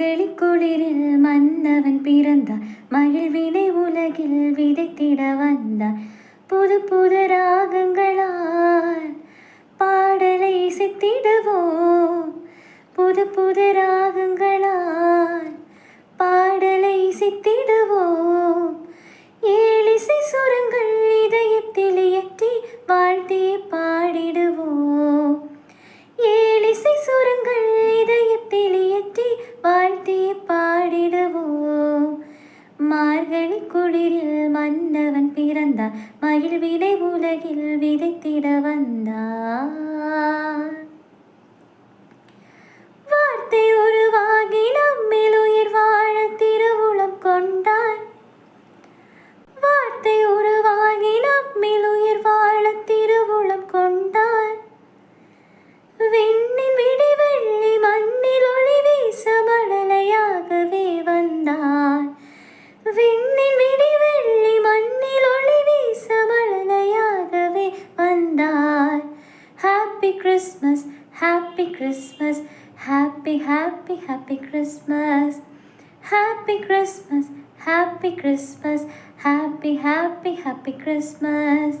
மகளி குளிரில் மன்னவன் பிறந்தான் மகிழ்வினை உலகில் விதைத்திட வந்தான் புது புது ராகங்களால் பாடலை இசைத்திடுவோம் புது புது ராகங்களால் பாடலை இசைத்திடுவோம் ஏழிசை சுரங்கள் இதயத்தில் எட்டி வாழ்த்தி மன்னவன் பிறந்தார். மகிழ்வினை உலகில் விதைத்திட வந்தான் Christmas happy Christmas happy happy happy Christmas happy Christmas happy Christmas happy happy happy Christmas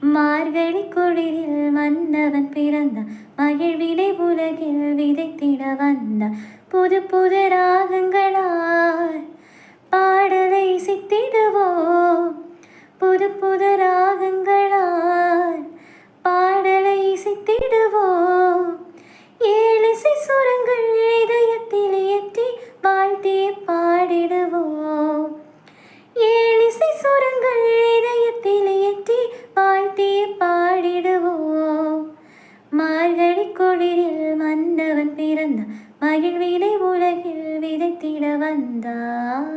மார்கழி குளிரில் மன்னவன் பிறந்தான் மகிழ்வினை உலகில் விதைத்திட வந்தான் புது புது ராகங்களால் பாடலை சித்திடுவோம். புது புது குளிரில் வந்தவன் பிறந்தான் மகிழ்வினை உலகில் விதைத்திட வந்தான்